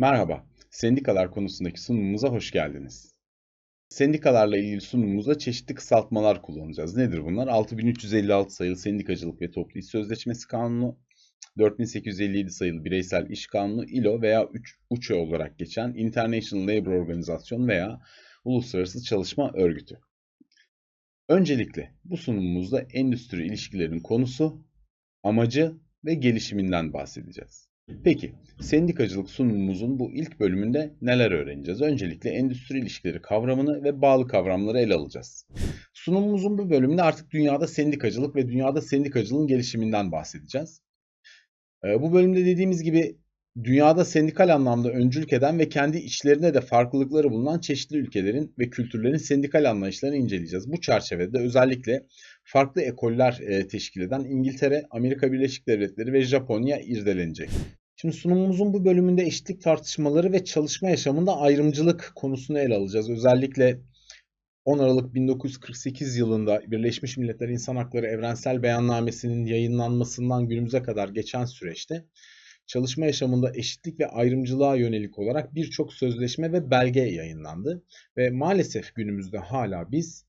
Merhaba, sendikalar konusundaki sunumumuza hoş geldiniz. Sendikalarla ilgili sunumumuzda çeşitli kısaltmalar kullanacağız. Nedir bunlar? 6356 sayılı Sendikacılık ve Toplu İş Sözleşmesi Kanunu, 4857 sayılı Bireysel İş Kanunu, ILO veya UÇÖ olarak geçen International Labour Organization veya Uluslararası Çalışma Örgütü. Öncelikle bu sunumumuzda endüstri ilişkilerinin konusu, amacı ve gelişiminden bahsedeceğiz. Peki, sendikacılık sunumumuzun bu ilk bölümünde neler öğreneceğiz? Öncelikle endüstri ilişkileri kavramını ve bağlı kavramları ele alacağız. Sunumumuzun bu bölümünde artık dünyada sendikacılık ve dünyada sendikacılığın gelişiminden bahsedeceğiz. Ee, Bu bölümde dediğimiz gibi dünyada sendikal anlamda öncülük eden ve kendi içlerinde de farklılıkları bulunan çeşitli ülkelerin ve kültürlerin sendikal anlayışlarını inceleyeceğiz. Bu çerçevede özellikle farklı ekoller e, teşkil eden İngiltere, Amerika Birleşik Devletleri ve Japonya irdelenecek. Şimdi sunumumuzun bu bölümünde eşitlik tartışmaları ve çalışma yaşamında ayrımcılık konusunu ele alacağız. Özellikle 10 Aralık 1948 yılında Birleşmiş Milletler İnsan Hakları Evrensel Beyannamesi'nin yayınlanmasından günümüze kadar geçen süreçte çalışma yaşamında eşitlik ve ayrımcılığa yönelik olarak birçok sözleşme ve belge yayınlandı. Ve maalesef günümüzde hala biz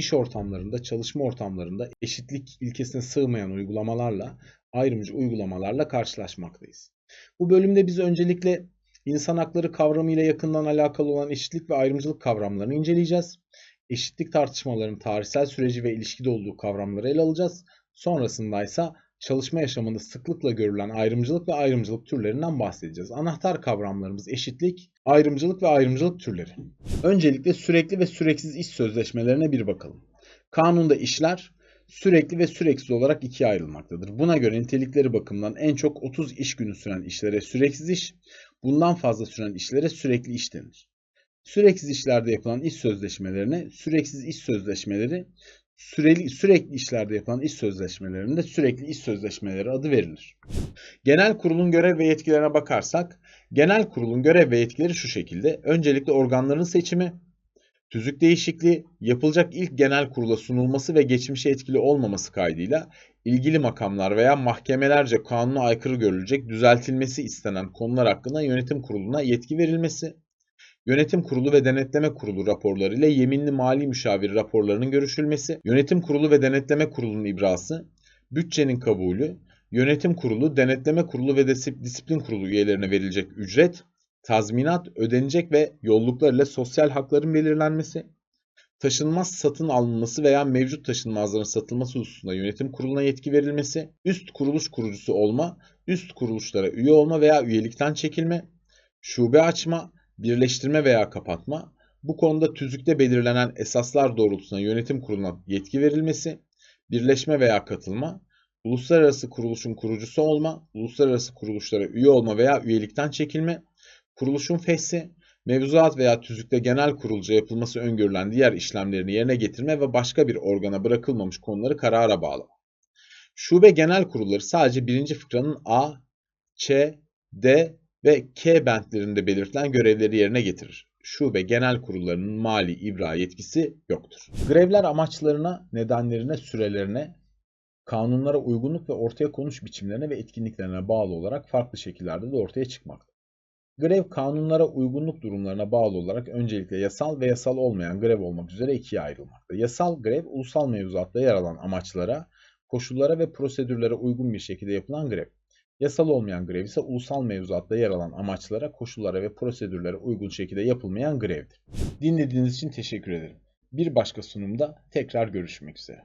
iş ortamlarında, çalışma ortamlarında eşitlik ilkesine sığmayan uygulamalarla, ayrımcı uygulamalarla karşılaşmaktayız. Bu bölümde biz öncelikle insan hakları kavramı ile yakından alakalı olan eşitlik ve ayrımcılık kavramlarını inceleyeceğiz. Eşitlik tartışmalarının tarihsel süreci ve ilişkide olduğu kavramları ele alacağız. Sonrasında ise çalışma yaşamında sıklıkla görülen ayrımcılık ve ayrımcılık türlerinden bahsedeceğiz. Anahtar kavramlarımız eşitlik, ayrımcılık ve ayrımcılık türleri. Öncelikle sürekli ve süreksiz iş sözleşmelerine bir bakalım. Kanunda işler sürekli ve süreksiz olarak ikiye ayrılmaktadır. Buna göre nitelikleri bakımından en çok 30 iş günü süren işlere süreksiz iş, bundan fazla süren işlere sürekli iş denir. Süreksiz işlerde yapılan iş sözleşmelerine süreksiz iş sözleşmeleri, süreli, sürekli işlerde yapılan iş sözleşmelerinde sürekli iş sözleşmeleri adı verilir. Genel kurulun görev ve yetkilerine bakarsak, genel kurulun görev ve yetkileri şu şekilde. Öncelikle organların seçimi, tüzük değişikliği, yapılacak ilk genel kurula sunulması ve geçmişe etkili olmaması kaydıyla ilgili makamlar veya mahkemelerce kanuna aykırı görülecek düzeltilmesi istenen konular hakkında yönetim kuruluna yetki verilmesi, Yönetim Kurulu ve Denetleme Kurulu raporları ile yeminli mali müşavir raporlarının görüşülmesi, Yönetim Kurulu ve Denetleme Kurulu'nun ibrası, bütçenin kabulü, Yönetim Kurulu, Denetleme Kurulu ve Disiplin Kurulu üyelerine verilecek ücret, tazminat, ödenecek ve yolluklar ile sosyal hakların belirlenmesi, taşınmaz satın alınması veya mevcut taşınmazların satılması hususunda yönetim kuruluna yetki verilmesi, üst kuruluş kurucusu olma, üst kuruluşlara üye olma veya üyelikten çekilme, şube açma, birleştirme veya kapatma, bu konuda tüzükte belirlenen esaslar doğrultusunda yönetim kuruluna yetki verilmesi, birleşme veya katılma, uluslararası kuruluşun kurucusu olma, uluslararası kuruluşlara üye olma veya üyelikten çekilme, kuruluşun feshi, mevzuat veya tüzükte genel kurulca yapılması öngörülen diğer işlemlerini yerine getirme ve başka bir organa bırakılmamış konuları karara bağlama. Şube genel kurulları sadece birinci fıkranın A, Ç, D ve K bentlerinde belirtilen görevleri yerine getirir. Şube genel kurullarının mali ibra yetkisi yoktur. Grevler amaçlarına, nedenlerine, sürelerine, kanunlara uygunluk ve ortaya konuş biçimlerine ve etkinliklerine bağlı olarak farklı şekillerde de ortaya çıkmaktadır. Grev kanunlara uygunluk durumlarına bağlı olarak öncelikle yasal ve yasal olmayan grev olmak üzere ikiye ayrılmaktadır. Yasal grev ulusal mevzuatta yer alan amaçlara, koşullara ve prosedürlere uygun bir şekilde yapılan grev. Yasal olmayan grev ise ulusal mevzuatta yer alan amaçlara, koşullara ve prosedürlere uygun şekilde yapılmayan grevdir. Dinlediğiniz için teşekkür ederim. Bir başka sunumda tekrar görüşmek üzere.